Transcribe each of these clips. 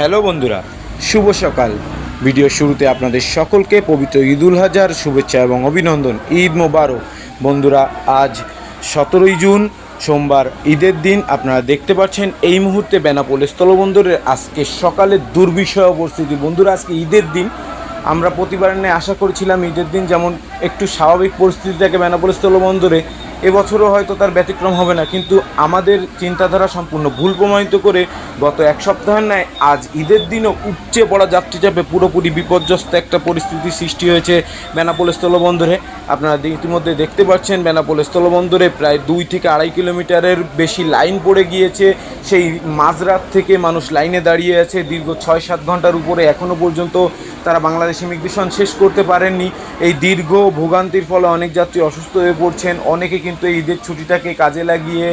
Hello বন্ধুরা, শুভ সকাল। Video শুরুতে আপনাদের সকলকে পবিত্র ঈদুল হাজার শুভেচ্ছা এবং অভিনন্দন। ঈদ মোবারক। বন্ধুরা, আজ সতেরোই জুন, সোমবার ঈদের দিন। আপনারা দেখতে পাচ্ছেন এই মুহূর্তে বেনাপোল স্থলবন্দরের আজকে সকালে দুর্বিষয় পরিস্থিতি। বন্ধুরা, আজকে ঈদের দিন। আমরা প্রতিবার নিয়ে আশা করেছিলাম ঈদের দিন যেমন একটু স্বাভাবিক পরিস্থিতি থাকে বেনাপোল স্থলবন্দরে। এবছরও হয়তো তার ব্যতিক্রম হবে না, কিন্তু আমাদের চিন্তাধারা সম্পূর্ণ ভুল প্রমাণিত করে গত এক সপ্তাহের ন্যায় আজ ঈদের দিনও উপচে পড়া যাত্রীচাপে পুরোপুরি বিপর্যস্ত একটা পরিস্থিতি সৃষ্টি হয়েছে বেনাপোল স্থলবন্দরে। আপনারা ইতিমধ্যে দেখতে পাচ্ছেন বেনাপোল স্থলবন্দরে প্রায় দুই থেকে আড়াই কিলোমিটারের বেশি লাইন পড়ে গিয়েছে। সেই মাঝরাত থেকে মানুষ লাইনে দাঁড়িয়ে আছে, দীর্ঘ ছয় সাত ঘণ্টার উপরে এখনও পর্যন্ত তারা বাংলাদেশ ইমিগ্রেশন শেষ করতে পারেননি। এই দীর্ঘ ভোগান্তির ফলে অনেক যাত্রী অসুস্থ হয়ে পড়ছেন, অনেকে কিন্তু এই ঈদের ছুটিটাকে কাজে লাগিয়ে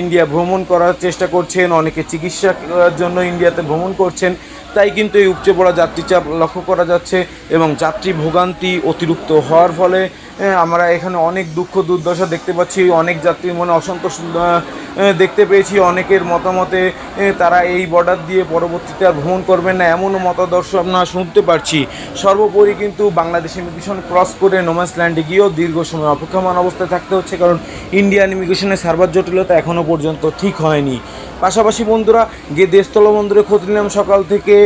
ইন্ডিয়া ভ্রমণ করার চেষ্টা করছেন। অনেকে চিকিৎসার জন্য ইন্ডিয়াতে ভ্রমণ করছেন। তাই কিন্তু এই উপচে পড়া যাত্রীচাপ লক্ষ্য করা যাচ্ছে এবং যাত্রী ভোগান্তি অতিরিক্ত হওয়ার ফলে আমরা এখানে অনেক দুঃখ দুর্দশা দেখতে পাচ্ছি। অনেক যাত্রীর মনে অসন্তোষ দেখতে পেয়েছি। অনেকের মতামতে তারা এই বর্ডার দিয়ে পরবর্তীতে আর ভ্রমণ করবেন না এমনও মতাদর্শ আমরা শুনতে পারছি। সর্বোপরি কিন্তু বাংলাদেশ ইমিগ্রেশন ক্রস করে নোম্যান্স ল্যান্ডে গিয়েও দীর্ঘ সময় অপেক্ষমান অবস্থায় থাকতে হচ্ছে, কারণ ইন্ডিয়ান ইমিগ্রেশনের সার্ভার জটিলতা এখনও পর্যন্ত ঠিক হয়নি। পাশাপাশি বন্ধুরা গেদে স্থলবন্দরে খোঁজ নিলাম সকাল থেকে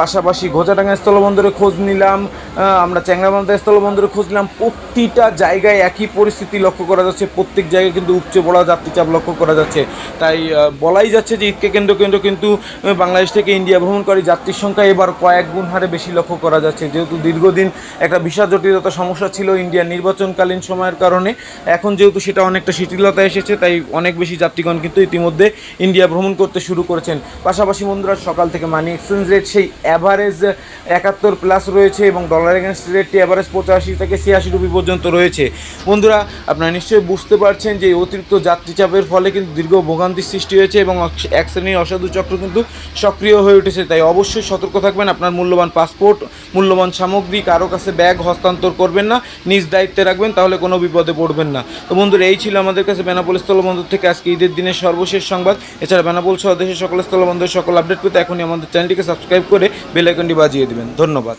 পাশাপাশি ঘোচাডাঙ্গা স্থলবন্দরে খোঁজ নিলাম আমরা চ্যাংরাবান্ধা স্থলবন্দরে খোঁজ নিলাম। প্রতিটা জায়গায় একই পরিস্থিতি লক্ষ্য করা যাচ্ছে, প্রত্যেক জায়গায় কিন্তু উপচে পড়া যাত্রীচাপ লক্ষ্য করা যাচ্ছে। তাই বলাই যাচ্ছে যে ঈদকে কেন্দ্র কেন্দ্র কিন্তু বাংলাদেশ থেকে ইন্ডিয়া ভ্রমণকারী যাত্রীর সংখ্যা এবার কয়েক গুণ হারে বেশি লক্ষ্য করা যাচ্ছে। যেহেতু দীর্ঘদিন একটা বিশাল জটিলতা সমস্যা ছিল ইন্ডিয়ার নির্বাচনকালীন সময়ের কারণে, এখন যেহেতু সেটা অনেকটা শিথিলতা এসেছে, তাই অনেক বেশি যাত্রীগণ কিন্তু ইতিমধ্যে ইন্ডিয়া ভ্রমণ করতে শুরু করেছেন। পাশাপাশি বন্ধুরা, সকাল থেকে মানি এক্সচেঞ্জ রেট সেই অ্যাভারেজ একাত্তর প্লাস রয়েছে এবং ডলার এগেনস্ট রেটটি অ্যাভারেজ পঁচাশি থেকে ছিয়াশি রুপি পর্যন্ত রয়েছে। বন্ধুরা, আপনারা নিশ্চয়ই বুঝতে পারছেন যে অতিরিক্ত যাত্রীচাপের ফলে কিন্তু দীর্ঘ ভোগান্তির সৃষ্টি হয়েছে এবং এক- এক শ্রেণির অসাধু চক্র কিন্তু সক্রিয় হয়ে উঠেছে। তাই অবশ্যই সতর্ক থাকবেন, আপনার মূল্যবান পাসপোর্ট মূল্যবান সামগ্রী, কারও কাছে ব্যাগ হস্তান্তর করবেন না, নিজ দায়িত্বে রাখবেন, তাহলে কোনো বিপদে পড়বেন না। তো বন্ধুরা, এই ছিল আমাদের কাছে বেনাপোল স্থলবন্দর থেকে আজকে ঈদের দিনের সর্বশেষ সংবাদ। এছাড়া বেনাপোল সহ দেশের সকল স্থলবন্দরের সকল আপডেট পেতে এখনই আমাদের চ্যানেলটিকে সাবস্ক্রাইব করে বেল আইকনটি বাজিয়ে দেবেন। ধন্যবাদ।